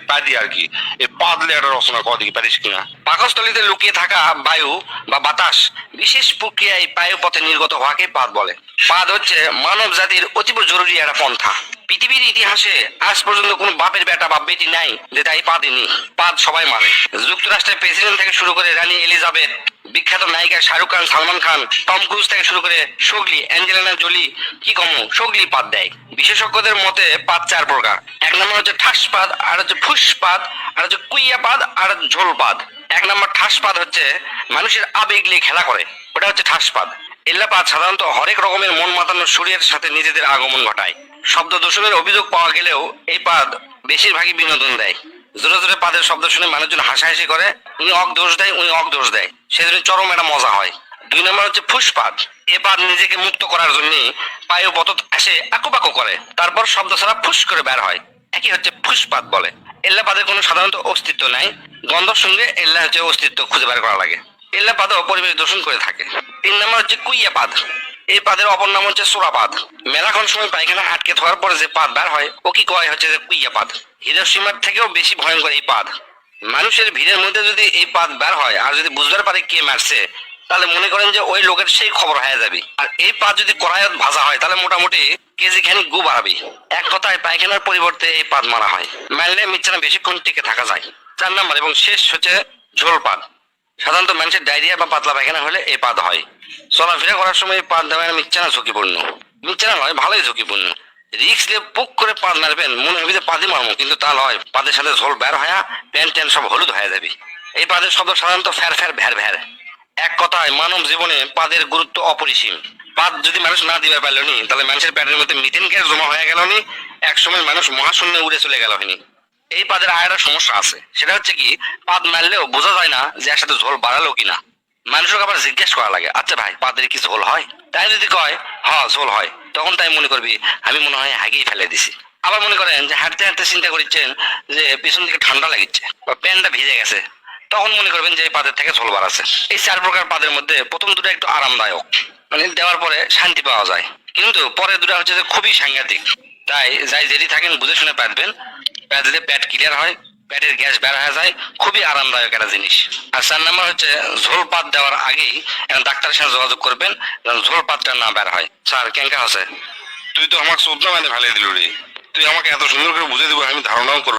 পারি পারি আর কি। এই পাদলে একটা রচনা করা দিকে পারিস কিনা? পাকস্থলীতে লুকিয়ে থাকা বায়ু বা বাতাস বিশেষ প্রক্রিয়ায় বায়ু পথে নির্গত হওয়াকে পাদ বলে। পাদ হচ্ছে মানব জাতির অতীব জরুরি একটা পন্থা। পৃথিবীর ইতিহাসে আজ পর্যন্ত কোনো বাপের বেটা বা বেটি নাই, যে তাই পাদেনি পাদ সবাই মারে। যুক্তরাষ্ট্রের প্রেসিডেন্ট থেকে শুরু করে রানী এলিজাবেথ, বিখ্যাত নায়িকা শাহরুখ খান, সালমান খান, টম ক্রুজ থেকে শুরু করে সোগলি অ্যাঞ্জেলিনা জোলি, কি কম সোগলি পাদ দেয়। বিশেষজ্ঞদের মতে পাদ চার প্রকার। এক নম্বর হচ্ছে ঠাস পাদ আর হচ্ছে ফুস পাদ আর হচ্ছে কুইয়া পাদ আর ঝোল পাদ এক নম্বর ঠাস পাদ হচ্ছে মানুষের আবেগ নিয়ে খেলা করে, ওটা হচ্ছে ঠাস পাদ এল্লাপাদ সাধারণত হরেক রকমের মন মাতানো সুরের সাথে নিজেদের আগমন ঘটায়। শব্দ দূষণের অভিযোগ পাওয়া গেলেও এই পাদ বেশিরভাগই বিনোদন দেয়। জোরে জোরে পাদের শব্দ শুনে মানুষজন হাসাহাসি করে, উনি অক দোষ দেয়, উনি অক দোষ দেয়। সেজন্য চরম একটা মজা হয়। দুই নম্বর হচ্ছে ফুসপাত এ পাদ নিজেকে মুক্ত করার জন্য পায়ু পত আসে আকুপাকু করে। তারপর শব্দ ছাড়া ফুস করে বের হয়। একই হচ্ছে ফুসপাত বলে। এল্লা পাদের কোনো সাধারণত অস্তিত্ব নাই। গন্ধর সঙ্গে এল্লা হচ্ছে অস্তিত্ব খুঁজে বের করা লাগে। এল্লা পাদও পরিবেশ দূষণ করে থাকে। তিন নম্বর হচ্ছে কুইয়া পাদ। এই পাদের অপর নাম হচ্ছে সোরাপাদ। মেলাখন সময় পায়খানা আটকে থাকার পরে যে পাদ বের হয়, ও কি কয় হচ্ছে যে কুইয়া পাদ। হিরোসীমার থেকেও বেশি ভয়ঙ্কর এই পাদ। মানুষের ভিড়ের মধ্যে যদি এই পাদ বার হয়, আর যদি বুঝতে পারে কে মারছে, তাহলে মনে করেন যে ওই লোকের সেই খবর হয়ে যাবে। আর এই পাদ যদি কড়াইত ভাজা হয়, তাহলে মোটামুটি কেজি খানিক গু বাড়াবে। এক কথায় পায়খানার পরিবর্তে এই পাদ মারা হয়। মারলে মিচ্ছানা বেশিক্ষণ টিকে থাকা যায়। চার নাম্বার এবং শেষ হচ্ছে ঝোল পাদ। সাধারণত মানুষের ডায়রিয়া বা পাতলা পায়খানা হলে এই পাদ হয়। চলাফেরা করার সময় এই পাদ দেওয়া মিচ্ছানা ঝুঁকিপূর্ণ। মিচ্ছানা নয় ভালোই ঝুঁকিপূর্ণ। রিক্স দিয়ে পুক করে পাদ মারবেন মনে হবে যে পাদি মারমো কিন্তু তা নয়। পাদের সাথে ঝোল বের হয়া প্যান্ট ট্যান্ট সব হলুদ হয়ে যাবে। এই পাদের শব্দ সাধারণত ফ্যার ফ্যার ভ্যার ভ্যার। এক কথায়, মানব জীবনে পাদের গুরুত্ব অপরিসীম। পাদ যদি মানুষ না দিবার পারল নি, তাহলে মানুষের পেটের মধ্যে মিথেন গ্যাস জমা হয়ে গেল নি। এক সময় মানুষ মহাশূন্যে উড়ে চলে গেল হয়নি এই পাদের একটা সমস্যা আছে। সেটা হচ্ছে কি, পাদ মারলেও বোঝা যায় না যে একসাথে ঝোল বাড়ালো কিনা। মানুষকে আবার জিজ্ঞেস করা লাগে আচ্ছা ভাই, পাদের কি ঝোল হয়? তাই যদি কয় হ্যাঁ ঝোল হয়। তখন তাই মনে করবি, আমি মনে হয় আগেই ফেলে দিছি। আবার মনে করেন যে হাঁটতে হাঁটতে চিন্তা করছেন যে পিছন দিকে ঠান্ডা লাগিচ্ছে বা প্যান্টটা ভিজে গেছে। তখন মনে করবেন যে পাদের থেকে ঝোল বাড়াচ্ছে। এই চার প্রকার পাদের মধ্যে প্রথম দুটো একটু আরামদায়ক। মানে দেওয়ার পরে শান্তি পাওয়া যায়। কিন্তু পরে দুটো হচ্ছে যে খুবই সাংঘাতিক। তাই যাই যেটি থাকেন বুঝে শুনে পাতবেন প্যাট প্যাড ক্লিয়ার হয় প্যাডের গ্যাস বের হয়ে যায়, খুবই আরামদায়ক একটা জিনিস। আর চার নাম্বার হচ্ছে, ঝোল পাত দেওয়ার আগেই ডাক্তারের সাথে যোগাযোগ করবেন ঝোল পাতটা না বের হয়। স্যার, কেঙ্কা আছে? তুই তো আমাকে চোদ্দ মানে ফেলে দিল রে। তুই আমাকে এত সুন্দর করে বুঝে দিব, আমি ধারণাও করব